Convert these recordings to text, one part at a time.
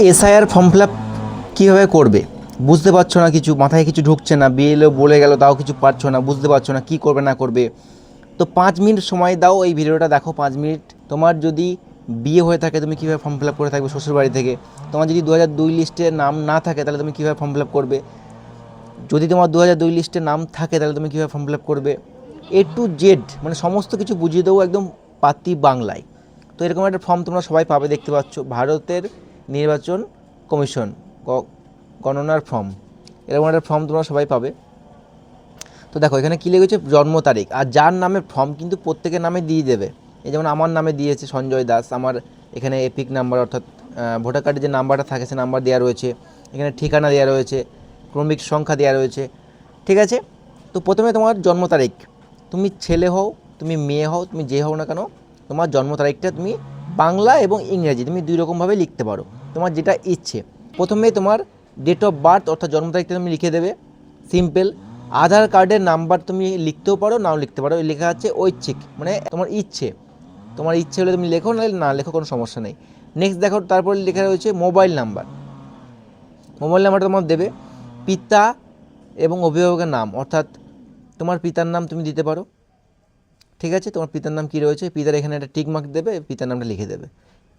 SIR form fill up কীভাবে করবে? বুঝতে পারছ না কিছু? মাথায় কিছু ঢুকছে না বিএলও বলে গেল, তাও কিছু পারছ না, বুঝতে পারছ না, কী করবে, না করবে? তো পাঁচ মিনিট সময় দাও, এই ভিডিওটা দেখো পাঁচ মিনিট। তোমার যদি বিয়ে হয়ে থাকে, তুমি কীভাবে ফর্ম ফিল আপ করে থাকবে শ্বশুরবাড়ি থেকে? তোমার যদি দু হাজার দুই লিস্টে নাম না থাকে, তাহলে তুমি কীভাবে ফর্ম ফিল আপ করবে? যদি তোমার দু হাজার দুই লিস্টে নাম থাকে, তাহলে তুমি কীভাবে ফর্ম ফিল আপ করবে? এ টু জেড মানে সমস্ত কিছু বুঝিয়ে দেবো একদম পাতি বাংলায়। তো এরকম একটা ফর্ম তোমরা সবাই পাবে, দেখতে পাচ্ছ। ভারতের নির্বাচন কমিশন গণনার ফর্ম। এরকম একটা ফর্ম তোমরা সবাই পাবে। তো দেখো, এখানে কী লেগেছে জন্ম তারিখ। আর যার নামে ফর্ম কিন্তু প্রত্যেকের নামে দিয়ে দেবে। এই যেমন আমার নামে দিয়েছে সঞ্জয় দাস, আমার এখানে এপিক নাম্বার অর্থাৎ ভোটার কার্ডে যে নাম্বারটা থাকে সে নাম্বার দেওয়া রয়েছে। এখানে ঠিকানা দেওয়া রয়েছে, ক্রমিক সংখ্যা দেওয়া রয়েছে। ঠিক আছে? তো প্রথমে তোমার জন্ম তারিখ। তুমি ছেলে হও, তুমি মেয়ে হও, তুমি যে হও না কেন, তোমার জন্ম তারিখটা তুমি বাংলা এবং ইংরেজি, তুমি দুই রকমভাবে লিখতে পারো। তোমার যেটা ইচ্ছে। প্রথমে তোমার ডেট অফ বার্থ অর্থাৎ জন্ম তারিখটা তুমি লিখে দেবে। সিম্পল আধার কার্ডের নাম্বার তুমি লিখতেও পারো, নাও লিখতে পারো। লেখা আছে ঐচ্ছিক মানে তোমার ইচ্ছে। তোমার ইচ্ছে হলে তুমি লেখো, নাহলে না লেখো কোনো সমস্যা নেই। নেক্সট দেখো, তারপরে লেখা রয়েছে মোবাইল নাম্বার মোবাইল নাম্বারটা তোমার দেবে। পিতা এবং অভিভাবকের নাম, অর্থাৎ তোমার পিতার নাম তুমি দিতে পারো। ঠিক আছে? তোমার পিতার নাম কী রয়েছে? পিতার এখানে একটা টিক মার্ক দেবে, পিতার নামটা লিখে দেবে।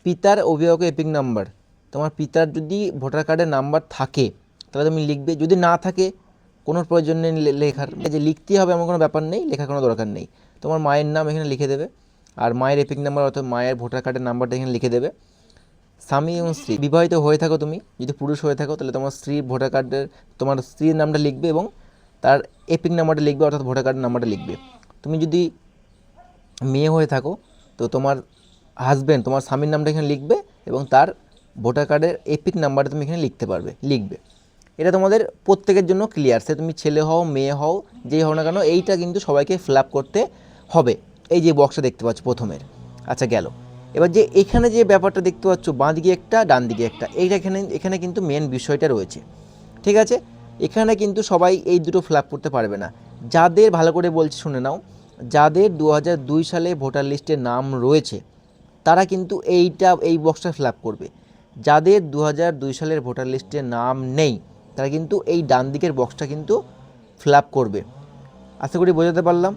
পিতার অভিভাবকের এপিক নাম্বার তোমার পিতার যদি ভোটার কার্ডের নাম্বার থাকে, তাহলে তুমি লিখবে। যদি না থাকে, কোনো প্রয়োজন নেই লেখার। যে লিখতেই হবে এমন কোনো ব্যাপার নেই, লেখার কোনো দরকার নেই। তোমার মায়ের নাম এখানে লিখে দেবে। আর মায়ের এপিক নাম্বার অর্থাৎ মায়ের ভোটার কার্ডের নাম্বারটা এখানে লিখে দেবে। স্বামী এবং স্ত্রী। বিবাহিত হয়ে থাকো তুমি। যদি পুরুষ হয়ে থাকো, তাহলে তোমার স্ত্রীর ভোটার কার্ডের তোমার স্ত্রীর নামটা লিখবে এবং তার এপিক নাম্বারটা লিখবে, অর্থাৎ ভোটার কার্ডের নাম্বারটা লিখবে। তুমি যদি মেয়ে হয়ে থাকো, তো তোমার হাজব্যান্ড তোমার স্বামীর নামটা এখানে লিখবে এবং তার ভোটার কার্ডের এপিক নাম্বারটা তুমি এখানে লিখতে পারবে, লিখবে। এটা তোমাদের প্রত্যেকের জন্য ক্লিয়ার সে তুমি ছেলে হও, মেয়ে হও, যেই হও না কেন, এইটা কিন্তু সবাইকে ফিল আপ করতে হবে। এই যে বক্সটা দেখতে পাচ্ছ প্রথমের। আচ্ছা গেল। এবার যে এখানে যে ব্যাপারটা দেখতে পাচ্ছ বাঁ দিকে একটা ডান দিকে একটা, এইটা এখানে এখানে কিন্তু মেন বিষয়টা রয়েছে। ঠিক আছে? এখানে কিন্তু সবাই এই দুটো ফিল আপ করতে পারবে না। যাদের ভালো করে বলছি শুনে নাও যাদের দু সালে ভোটার লিস্টে নাম রয়েছে, তারা কিন্তু এইটা, এই বক্সটা ফিল করবে। যাদের দু সালের ভোটার লিস্টে নাম নেই, তারা কিন্তু এই ডান দিকের বক্সটা কিন্তু ফিল করবে। আশা করি বোঝাতে পারলাম?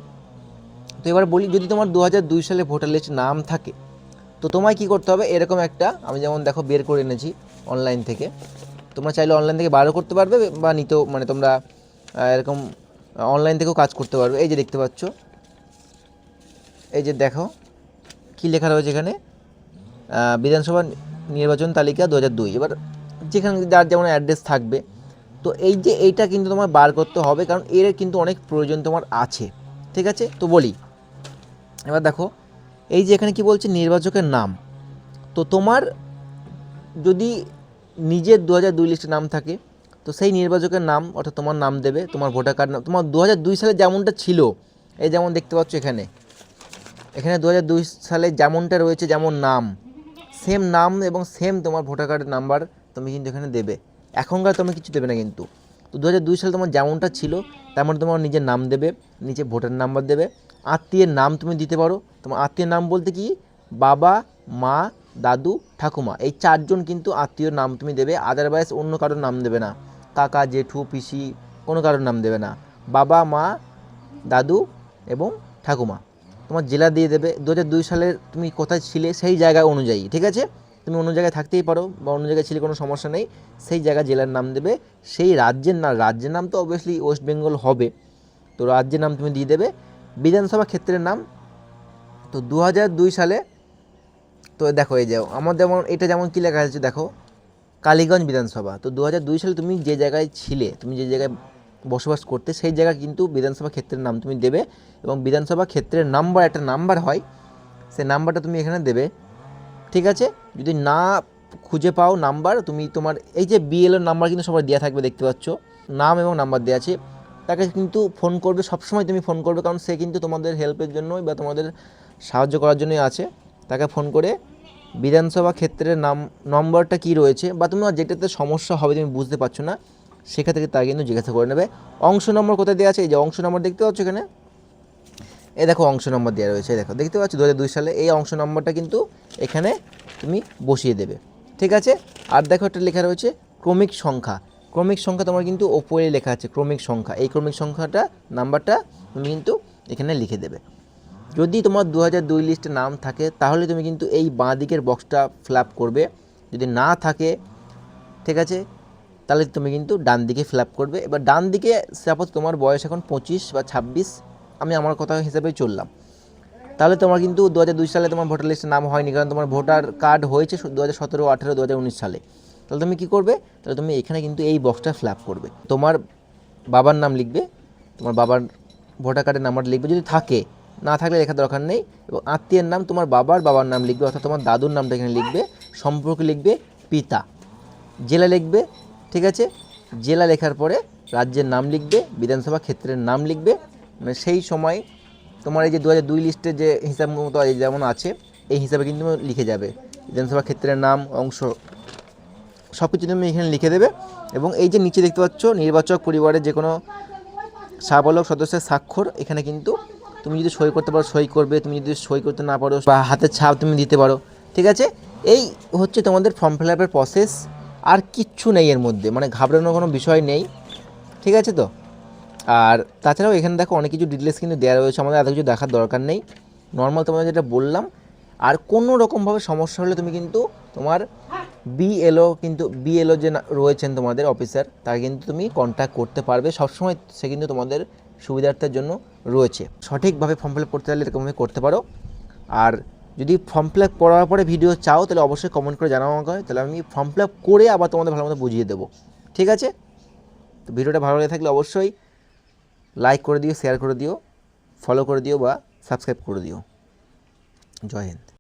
তো এবার বলি, যদি তোমার দু সালে ভোটার লিস্টে নাম থাকে, তো তোমায় কী করতে হবে? এরকম একটা, আমি যেমন দেখো বের করে এনেছি অনলাইন থেকে, তোমরা চাইলে অনলাইন থেকে বারও করতে পারবে বা নিতেও মানে তোমরা এরকম অনলাইন থেকেও কাজ করতে পারবে। এই যে দেখতে পাচ্ছ এই যে দেখো, কী লেখা রয়েছে এখানে? বিধানসভা নির্বাচন তালিকা দু হাজার দুই। এবার যেখানে যার যেমন অ্যাড্রেস থাকবে। তো এই যে এইটা কিন্তু তোমার বার করতে হবে, কারণ এর কিন্তু অনেক প্রয়োজন তোমার আছে। ঠিক আছে? তো বলি। এবার দেখো, এই যে এখানে কি বলছে? নির্বাচকের নাম। তো তোমার যদি নিজের দু হাজার দুই লিস্টে নাম থাকে, তো সেই নির্বাচকের নাম, অর্থাৎ তোমার নাম দেবে, তোমার ভোটার কার্ড তোমার দু হাজার দুই সালে যেমনটা ছিল, এই যেমন দেখতে পাচ্ছ এখানে। এখানে দু হাজার দুই সালে যেমনটা রয়েছে, যেমন নাম। সেম নাম এবং সেম তোমার ভোটার কার্ডের নাম্বার তুমি কিন্তু এখানে দেবে। এখনকার তুমি কিছু দেবে না কিন্তু। তো দু হাজার দুই সালে তোমার যেমনটা ছিল, তেমন তোমার নিজের নাম দেবে নিচে ভোটার নাম্বার দেবে। আত্মীয়ের নাম তুমি দিতে পারো। তোমার আত্মীয়ের নাম বলতে কি? বাবা, মা, দাদু, ঠাকুমা। এই চারজন কিন্তু আত্মীয়র নাম তুমি দেবে আদারওয়াইজ অন্য কারোর নাম দেবে না। কাকা, জেঠু, পিসি, কোনো কারোর নাম দেবে না। বাবা, মা, দাদু এবং ঠাকুমা। তোমার জেলা দিয়ে দেবে। দু দুই সালের তুমি কোথায় ছিলে সেই জায়গা অনুযায়ী, ঠিক আছে? তুমি অন্য জায়গায় থাকতেই পারো বা অন্য জায়গায় ছিলে কোনো সমস্যা নেই। সেই জায়গা জেলার নাম দেবে। সেই রাজ্যের না রাজ্যের নাম তো অবভিয়াসলি ওয়েস্ট বেঙ্গল হবে। তো রাজ্যের নাম তুমি দিয়ে দেবে। বিধানসভা ক্ষেত্রের নাম, তো দু দুই সালে, তো দেখো এই যাও আমার যেমন, এটা যেমন কী লেখা আছে দেখো? কালীগঞ্জ বিধানসভা। তো দু দুই সালে তুমি যে জায়গায় ছিলে, তুমি যে জায়গায় বসবাস করতে, সেই জায়গা কিন্তু বিধানসভা ক্ষেত্রের নাম তুমি দেবে এবং বিধানসভা ক্ষেত্রের নাম্বার একটা নাম্বার হয়, সেই নাম্বারটা তুমি এখানে দেবে। ঠিক আছে? যদি না খুঁজে পাও নাম্বার তুমি তোমার, এই যে বিএলওর নাম্বার কিন্তু সবার দেওয়া থাকবে, দেখতে পাচ্ছ? নাম এবং নাম্বার দেওয়া আছে। তাকে কিন্তু ফোন করবে, সবসময় তুমি ফোন করবে, কারণ সে কিন্তু তোমাদের হেল্পের জন্যই বা তোমাদের সাহায্য করার জন্যই আছে। তাকে ফোন করে বিধানসভা ক্ষেত্রের নাম নম্বরটা কি রয়েছে? বা তোমার যেটাতে সমস্যা হবে তুমি বুঝতে পারছ না। থেকে তাকে কিন্তু জিজ্ঞাসা করে নেবে। অংশ নম্বর কোথায় দেওয়া আছে? এই যে অংশ নম্বর দেখতে পাচ্ছ এখানে? এ দেখো, অংশ নম্বর দেওয়া রয়েছে দেখো। দেখতে পাচ্ছ দু হাজার দুই সালে এই অংশ নম্বরটা কিন্তু এখানে তুমি বসিয়ে দেবে। ঠিক আছে? আর দেখো একটা লেখা রয়েছে, ক্রমিক সংখ্যা। ক্রমিক সংখ্যা তোমার কিন্তু ওপরে লেখা আছে, ক্রমিক সংখ্যা। এই ক্রমিক সংখ্যাটা, নাম্বারটা তুমি কিন্তু এখানে লিখে দেবে। যদি তোমার দু দুই লিস্টে নাম থাকে, তাহলে তুমি কিন্তু এই বাঁ দিকের বক্সটা ফিল করবে। যদি না থাকে, ঠিক আছে? তাহলে তুমি কিন্তু ডান দিকে ফিল করবে। এবার ডান দিকে সাপোজ তোমার বয়স এখন পঁচিশ বা ছাব্বিশ, আমি আমার কথা হিসাবেই চললাম। তাহলে তোমার কিন্তু দু হাজার দুই সালে তোমার ভোটার লিস্টে নাম হয়নি, কারণ তোমার ভোটার কার্ড হয়েছে দু হাজার সতেরো, আঠেরো দু হাজার উনিশ সালে। তাহলে তুমি কী করবে? তাহলে তুমি এখানে কিন্তু এই বক্সটা ফিল করবে। তোমার বাবার নাম লিখবে, তোমার বাবার ভোটার কার্ডের নাম্বার লিখবে, যদি থাকে। না থাকলে লেখার দরকার নেই। এবং আত্মীয়ের নাম তোমার বাবার বাবার নাম লিখবে, অর্থাৎ তোমার দাদুর নামটা এখানে লিখবে, সম্পর্কে লিখবে, পিতা। জেলা লিখবে ঠিক আছে? জেলা লেখার পরে রাজ্যের নাম লিখবে, বিধানসভা ক্ষেত্রের নাম লিখবে। মানে সেই সময় তোমার এই যে দু হাজার দুই লিস্টে যে হিসাব মতো যেমন আছে, এই হিসাবে কিন্তু লিখে যাবে। বিধানসভা ক্ষেত্রের নাম, অংশ সব কিছু তুমি এখানে লিখে দেবে এবং এই যে নিচে দেখতে পাচ্ছ, নির্বাচক পরিবারের যে কোনো সাবলক সদস্যের স্বাক্ষর, এখানে কিন্তু তুমি যদি সই করতে পারো, সই করবে। তুমি যদি সই করতে না পারো বা হাতের ছাপ তুমি দিতে পারো। ঠিক আছে? এই হচ্ছে তোমাদের ফর্ম ফিল আপের প্রসেস আর কিচ্ছু নেই এর মধ্যে মানে ঘাবড়ানোর কোনো বিষয় নেই, ঠিক আছে তো? আর তাছাড়াও এখানে দেখো অনেক কিছু ডিটেলস কিন্তু দেওয়া রয়েছে, আমাদের এত কিছু দেখার দরকার নেই। নর্মাল তোমাদের যেটা বললাম, আর কোনো রকমভাবে সমস্যা হলে তুমি কিন্তু তোমার বিএলও কিন্তু বিএলও যে রয়েছেন তোমাদের অফিসার তাকে কিন্তু তুমি কন্ট্যাক্ট করতে পারবে, সবসময় সে কিন্তু তোমাদের সুবিধার্থের জন্য রয়েছে। সঠিকভাবে ফর্ম ফিল করতে চাইলে এরকমভাবে করতে পারো। আর যদি ফর্ম ফিল আপ করার পরে ভিডিও চাও, তাহলে অবশ্যই কমেন্ট করে জানাও আমাকে। তাহলে আমি ফর্ম ফিল আপ করে আবার তোমাদের ভালো মতো বুঝিয়ে দেবো। ঠিক আছে? তো ভিডিওটা ভালো লেগে থাকলে অবশ্যই লাইক করে দিও শেয়ার করে দিও ফলো করে দিও বা সাবস্ক্রাইব করে দিও। জয় হিন্দ।